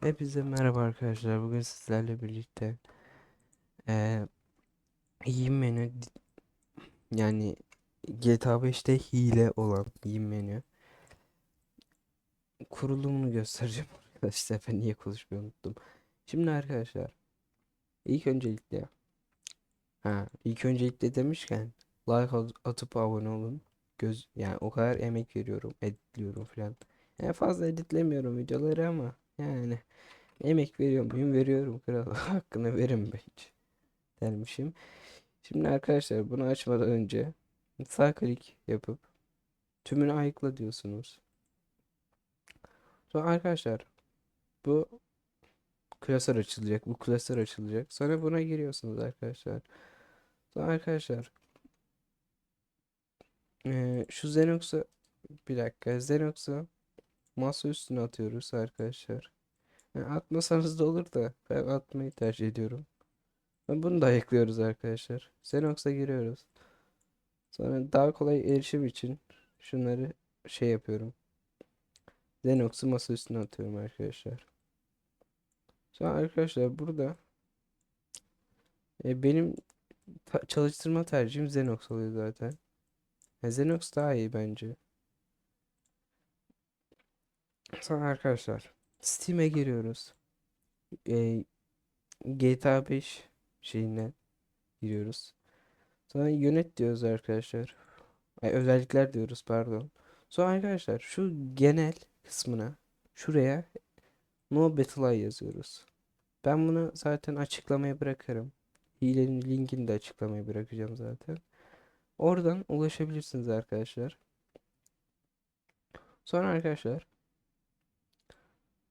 Hepinize merhaba arkadaşlar. Bugün sizlerle birlikte eee yiyeyim menü yani GTA 5'te hile olan yiyeyim menü kurulumunu göstereceğim arkadaşlar. Ben niye konuşmayı unuttum. Şimdi arkadaşlar ilk öncelikle ha ilk öncelikle demişken like at- atıp abone olun. Göz yani o kadar emek veriyorum, editliyorum falan. Yani fazla editlemiyorum videoları ama yani emek veriyor muyum? Veriyorum kral. Hakkını verin be hiç. dermişim. Şimdi arkadaşlar bunu açmadan önce sağ klik yapıp tümünü ayıkla diyorsunuz. Sonra arkadaşlar bu klasör açılacak. Bu klasör açılacak. Sonra buna giriyorsunuz arkadaşlar. Sonra arkadaşlar eee, şu Xenox'u bir dakika Xenox'u masa üstüne atıyoruz arkadaşlar. Yani atmasanız da olur da ben atmayı tercih ediyorum. Ve bunu da ayıklıyoruz arkadaşlar. Xenox'a giriyoruz. Sonra daha kolay erişim için şunları şey yapıyorum. Xenox'u masa üstüne atıyorum arkadaşlar. Sonra arkadaşlar burada e, benim çalıştırma tercihim Xenox oluyor zaten. E, Xenox daha iyi bence. Sonra arkadaşlar Steam'e giriyoruz. E, GTA 5 şeyine giriyoruz. Sonra yönet diyoruz arkadaşlar. Ay, özellikler diyoruz pardon. Sonra arkadaşlar şu genel kısmına şuraya No Battle yazıyoruz. Ben bunu zaten açıklamaya bırakırım. Hilenin linkini de açıklamaya bırakacağım zaten. Oradan ulaşabilirsiniz arkadaşlar. Sonra arkadaşlar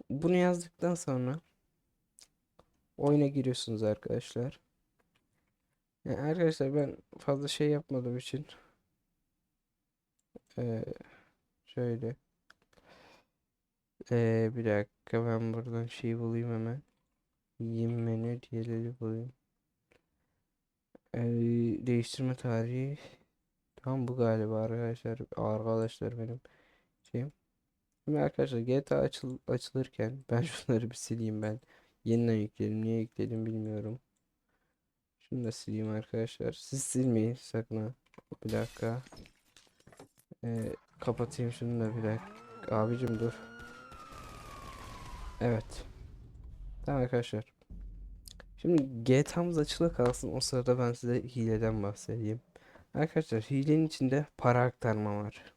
bunu yazdıktan sonra oyuna giriyorsunuz arkadaşlar. Yani arkadaşlar ben fazla şey yapmadığım için eee, şöyle eee, bir dakika ben buradan şey bulayım hemen. Yiyeyim menü diyeleri bulayım. Eee, değiştirme tarihi tam bu galiba arkadaşlar. Arkadaşlar benim. Şimdi arkadaşlar GTA açıl açılırken ben şunları bir sileyim ben. Yeniden yükledim. Niye yükledim bilmiyorum. Şunu da sileyim arkadaşlar. Siz silmeyin sakın ha. Bir dakika. Ee, kapatayım şunu da bir dakika. Abicim dur. Evet. Tamam arkadaşlar. Şimdi GTA'mız açılı kalsın. O sırada ben size hileden bahsedeyim. Arkadaşlar hilenin içinde para aktarma var.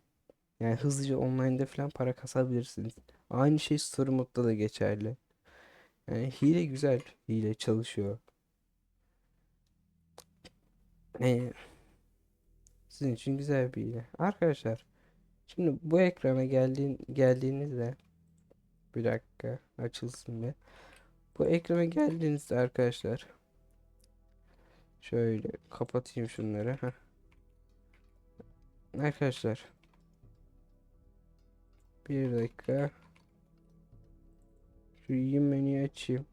Yani hızlıca online'da falan para kasabilirsiniz. Aynı şey story modda da geçerli. Yani hile güzel. Hile çalışıyor. Ee, sizin için güzel bir hile. Arkadaşlar şimdi bu ekrana geldiğin, geldiğinizde bir dakika açılsın bir. Bu ekrana geldiğinizde arkadaşlar şöyle kapatayım şunları. Heh. Arkadaşlar bir dakika şu yeni menüyü açayım.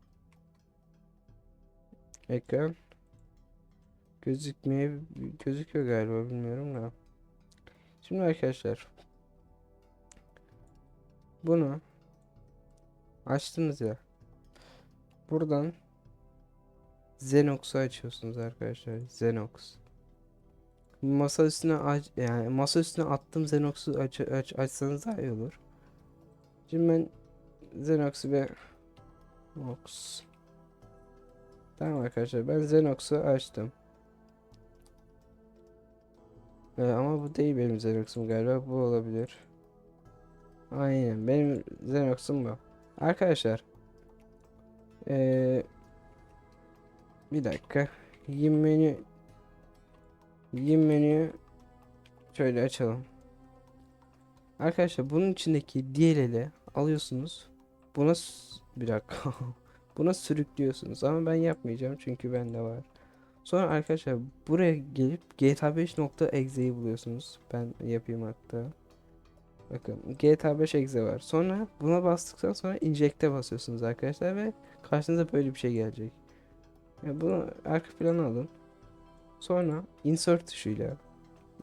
Ekran gözükmeye gözüküyor galiba bilmiyorum da. Şimdi arkadaşlar bunu açtınız ya. Buradan Xenox'u açıyorsunuz arkadaşlar. Xenox. Masa üstüne aç yani masa üstüne attığım Xenox'u aç, aç açsanız daha iyi olur. Şimdi ben Xenox'u bir Nox. Tamam arkadaşlar ben Xenox'u açtım. Ee, ama bu değil benim Xenox'um galiba bu olabilir. Aynen benim Xenox'um bu. Arkadaşlar ee, bir dakika yiyeyim menü yiyeyim menüyü şöyle açalım. Arkadaşlar bunun içindeki DLL'i alıyorsunuz. Buna bir dakika. Buna sürüklüyorsunuz ama ben yapmayacağım çünkü bende var. Sonra arkadaşlar buraya gelip GTA 5.exe'yi buluyorsunuz. Ben yapayım hatta. Bakın GTA 5 exe var. Sonra buna bastıktan sonra inject'e basıyorsunuz arkadaşlar ve karşınıza böyle bir şey gelecek. Yani bunu arka plana alın. Sonra insert tuşuyla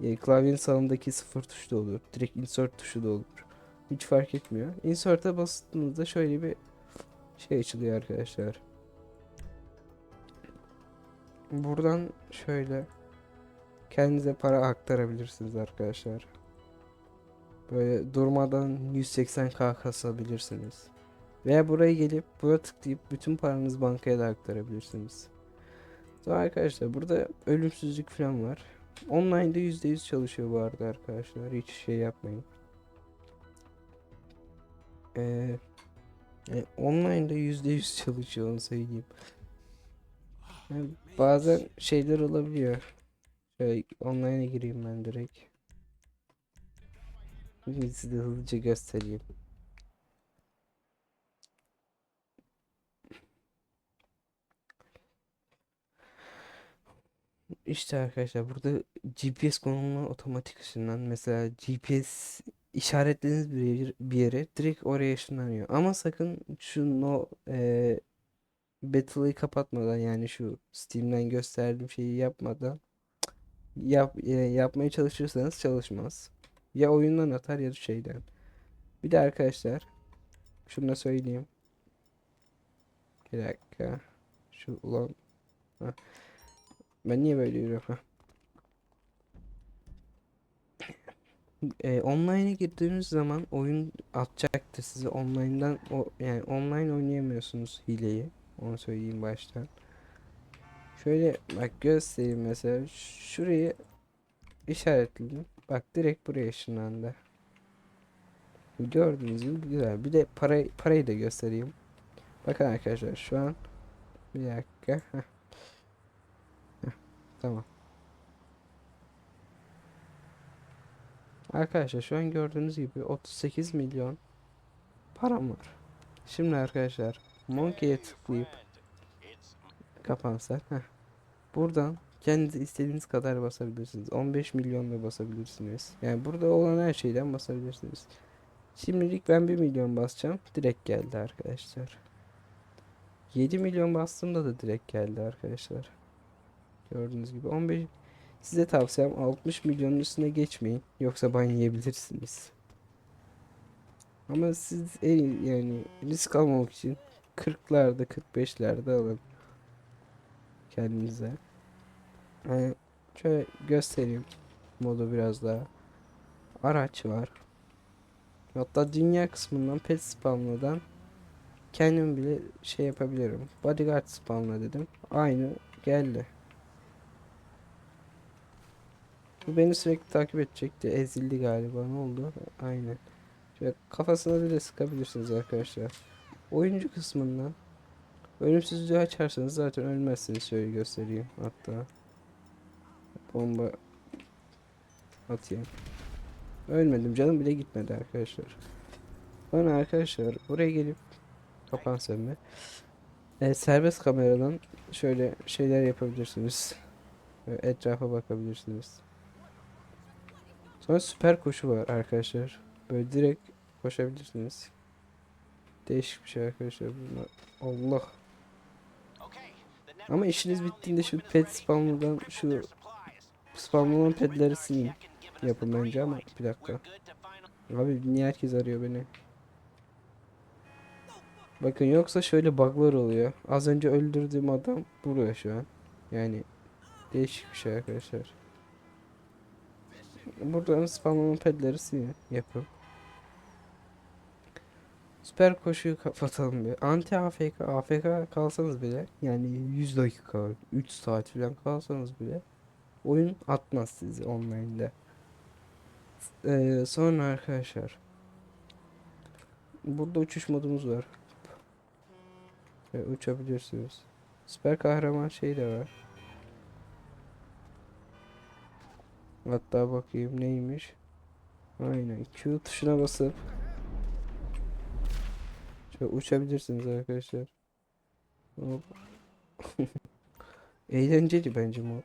e, klavyenin sağındaki sıfır tuş da olur. Direkt insert tuşu da olur. Hiç fark etmiyor. Insert'e bastığınızda şöyle bir şey açılıyor arkadaşlar. Buradan şöyle kendinize para aktarabilirsiniz arkadaşlar. Böyle durmadan 180k kasabilirsiniz. Veya buraya gelip buraya tıklayıp bütün paranızı bankaya da aktarabilirsiniz. Sonra arkadaşlar burada ölümsüzlük falan var. Online'da %100 çalışıyor bu arada arkadaşlar. Hiç şey yapmayın. Ee, e, online'da %100 çalışıyor onu söyleyeyim. Yani bazen şeyler olabiliyor. Şöyle online'a gireyim ben direkt. Size hızlıca göstereyim. İşte arkadaşlar burada GPS konumuna otomatik ışınlan. Mesela GPS işaretlediğiniz bir, yer- bir yere direkt oraya ışınlanıyor. Ama sakın şu no e, Battle'ı kapatmadan yani şu Steam'den gösterdiğim şeyi yapmadan yap, e, yapmaya çalışırsanız çalışmaz. Ya oyundan atar ya da şeyden. Bir de arkadaşlar şunu da söyleyeyim. Bir dakika. Şu ulan. Heh. Ben niye böyle yürüyorum? E, online'a girdiğiniz zaman oyun atacaktır size online'dan o yani online oynayamıyorsunuz hileyi. Onu söyleyeyim baştan. Şöyle bak göstereyim mesela şurayı işaretledim. Bak direkt buraya ışınlandı. Gördüğünüz gibi güzel. Bir de parayı parayı da göstereyim. Bakın arkadaşlar şu an bir dakika. Heh, Tamam. Arkadaşlar şu an gördüğünüz gibi 38 milyon param var. Şimdi arkadaşlar Monkey'e tıklayıp kapansa heh. buradan kendi istediğiniz kadar basabilirsiniz. 15 milyon da basabilirsiniz. Yani burada olan her şeyden basabilirsiniz. Şimdilik ben 1 milyon basacağım. Direkt geldi arkadaşlar. 7 milyon bastığımda da direkt geldi arkadaşlar. Gördüğünüz gibi 15 Size tavsiyem 60 milyonun üstüne geçmeyin. Yoksa ban yiyebilirsiniz. Ama siz en yani risk almamak için 40'larda 45'lerde alın kendinize. Yani şöyle göstereyim modu biraz daha. Araç var. Hatta dünya kısmından pet spamladan kendim bile şey yapabilirim. Bodyguard spamla dedim. Aynı geldi. Bu beni sürekli takip edecekti. Ezildi galiba. Ne oldu? Aynen. Şöyle kafasına bile sıkabilirsiniz arkadaşlar. Oyuncu kısmından ölümsüzlüğü açarsanız zaten ölmezsiniz. Şöyle göstereyim hatta. Bomba atayım. Ölmedim. Canım bile gitmedi arkadaşlar. Bana arkadaşlar buraya gelip kapansam mı? E, serbest kameradan şöyle şeyler yapabilirsiniz. Etrafa bakabilirsiniz. Sonra süper koşu var arkadaşlar. Böyle direkt koşabilirsiniz. Değişik bir şey arkadaşlar bunlar. Allah. Ama işiniz bittiğinde şu pet spamladan şu spamlanan petleri silin. Yapın bence ama bir dakika. Abi niye herkes arıyor beni? Bakın yoksa şöyle bug'lar oluyor. Az önce öldürdüğüm adam burada şu an. Yani değişik bir şey arkadaşlar. Buradan spamlanan pedleri yapın. Süper koşuyu kapatalım bir. Anti AFK, AFK kalsanız bile yani 100 dakika, 3 saat falan kalsanız bile oyun atmaz sizi online'da. Ee, sonra arkadaşlar burada uçuş modumuz var. Ve uçabilirsiniz. Süper kahraman şey de var. Hatta bakayım neymiş. Aynen Q tuşuna basıp şöyle uçabilirsiniz arkadaşlar. Hop. Eğlenceli bence mod.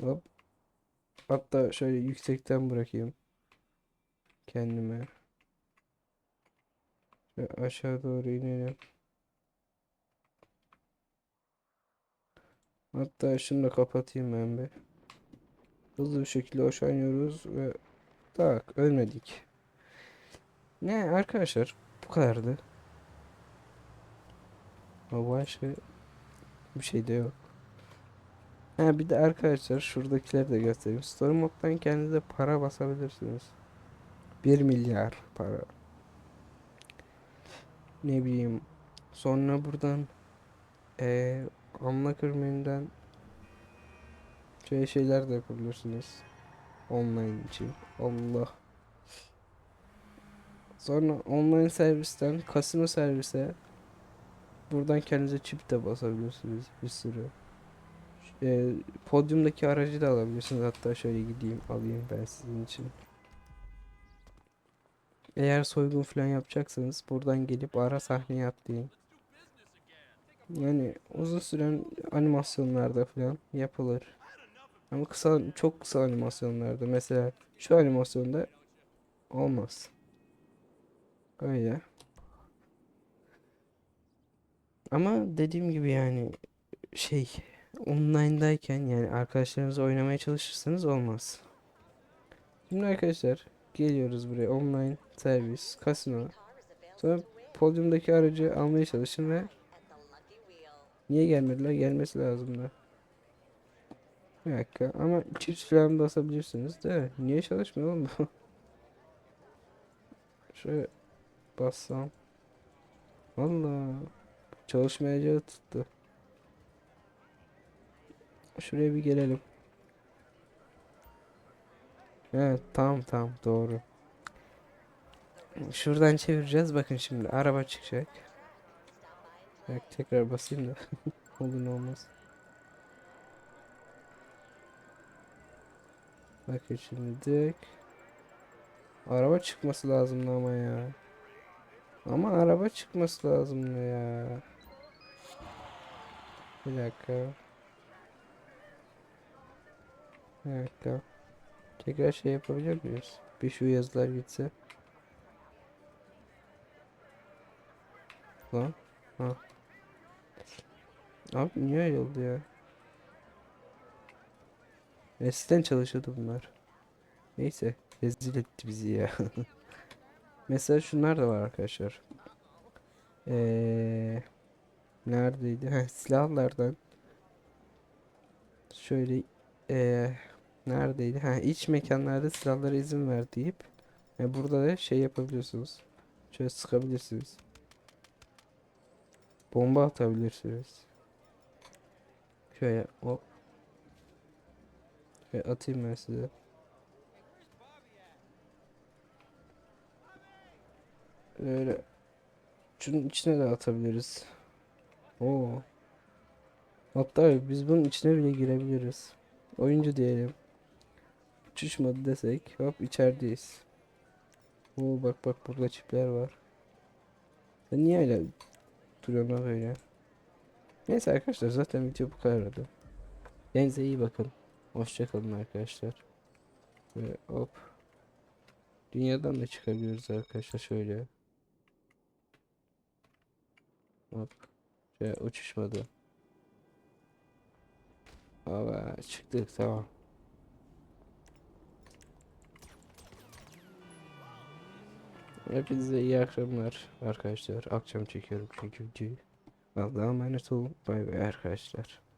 Hop. Hatta şöyle yüksekten bırakayım. Kendime. Şöyle aşağı doğru inelim. Hatta şunu da kapatayım ben bir. Hızlı bir şekilde hoşlanıyoruz ve tak ölmedik. Ne arkadaşlar bu kadardı. Ama başka bir şey de yok. Ha bir de arkadaşlar şuradakileri de göstereyim. Story moddan kendinize para basabilirsiniz. 1 milyar para. Ne bileyim. Sonra buradan eee Unlocker menüden şöyle şeyler de yapabilirsiniz. Online için. Allah. Sonra online servisten kasino servise buradan kendinize çip de basabilirsiniz bir sürü. Eee podyumdaki aracı da alabilirsiniz. Hatta şöyle gideyim alayım ben sizin için. Eğer soygun falan yapacaksanız buradan gelip ara sahne yap deyin. Yani uzun süren animasyonlarda falan yapılır. Ama kısa çok kısa animasyonlarda mesela şu animasyonda olmaz. Öyle. Ama dediğim gibi yani şey online'dayken yani arkadaşlarınızla oynamaya çalışırsanız olmaz. Şimdi arkadaşlar geliyoruz buraya online servis kasino. Sonra podyumdaki aracı almaya çalışın ve niye gelmediler? Gelmesi lazım da. Bir dakika ama çift falan basabilirsiniz de niye çalışmıyor oğlum bu? Şöyle bassam. Valla çalışmayacağı tuttu. Şuraya bir gelelim. Evet tamam tamam doğru. Şuradan çevireceğiz. Bakın şimdi araba çıkacak. Bak tekrar basayım da olur olmaz. Bakın şimdi araba çıkması lazımdı ama ya. Ama araba çıkması lazımdı ya. Bir dakika. Bir dakika. Tekrar şey yapabilir miyiz? Bir şu yazılar gitse. Lan. Ha. Abi niye öyle oldu ya? Eskiden çalışıyordu bunlar. Neyse. Rezil etti bizi ya. Mesela şunlar da var arkadaşlar. Ee, neredeydi? Heh, silahlardan. Şöyle ee, neredeydi? Ha, iç mekanlarda silahlara izin ver deyip e, burada da şey yapabiliyorsunuz. Şöyle sıkabilirsiniz. Bomba atabilirsiniz. Şöyle hop. Şöyle atayım ben size. Böyle şunun içine de atabiliriz. Oo. Hatta biz bunun içine bile girebiliriz. Oyuncu diyelim. Uçuş desek hop içerideyiz. Oo bak bak burada çipler var. Sen niye öyle duruyorsun lan böyle? Neyse arkadaşlar zaten video bu kadardı. Kendinize iyi bakın. Hoşçakalın arkadaşlar. Böyle hop. Dünyadan da çıkabiliyoruz arkadaşlar şöyle. Hop. Şöyle uçuş modu. Hava çıktık tamam. Hepinize iyi akşamlar arkadaşlar. Akşam çekiyorum çünkü. Allah'a emanet olun. Bay bay arkadaşlar.